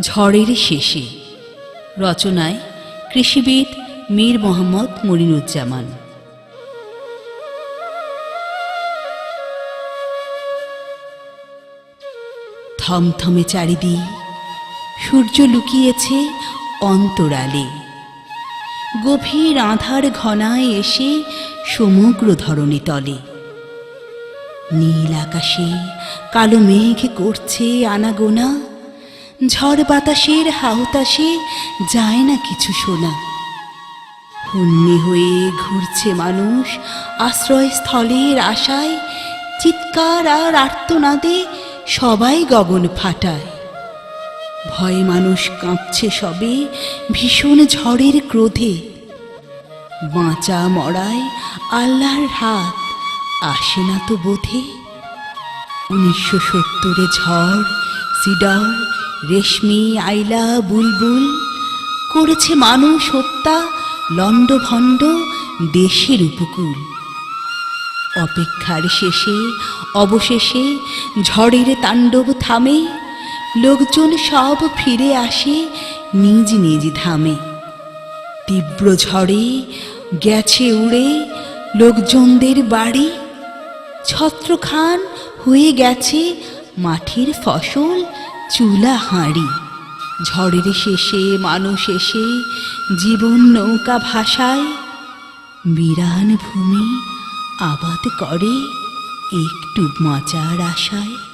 ঝড়ের শেষে। রচনায় কৃষিবিদ মীর মোহাম্মদ মরিনুজ্জামান। থমথমে চারিদিক, সূর্য লুকিয়েছে অন্তরালে। গভীর আধার ঘনায় এসে সমগ্র ধরণী তলে। নীল আকাশে কালো মেঘ করছে আনাগোনা ঝড় বাতাসের হাহুতাসে যায় না কিছু শোনা হন্যে হয়ে ঘুরছে মানুষ আশ্রয়স্থলের আশায়, চিৎকার আর আর্তনাদে সবাই গগন ফাটায়। ভয়ে মানুষ কাঁপছে সবে ভীষণ ঝড়ের ক্রোধে। বাঁচা মরায় আল্লাহর হাত আসে না তো বোধে। উনিশশো সত্তরে ঝড় সিডর, রেশমি, আইলা, বুলবুল করেছে মানুষ হত্যা, লণ্ডভণ্ড, দেশের উপকূল। অপেক্ষার শেষে, অবশেষে ঝড়ের তাণ্ডব থামে, লোকজন সব ফিরে আসে নিজ নিজ ধামে। তীব্র ঝড়ে গেছে উড়ে লোকজনদের বাড়ি। ছত্রখান হয়ে গেছে মাঠের ফসল, চুলা হাঁড়ি। ঝড়ের শেষে মানুষ এসে জীবন নৌকা ভাষায় বিরান ভূমি আবাদ করে, একটু মাচার আশায়।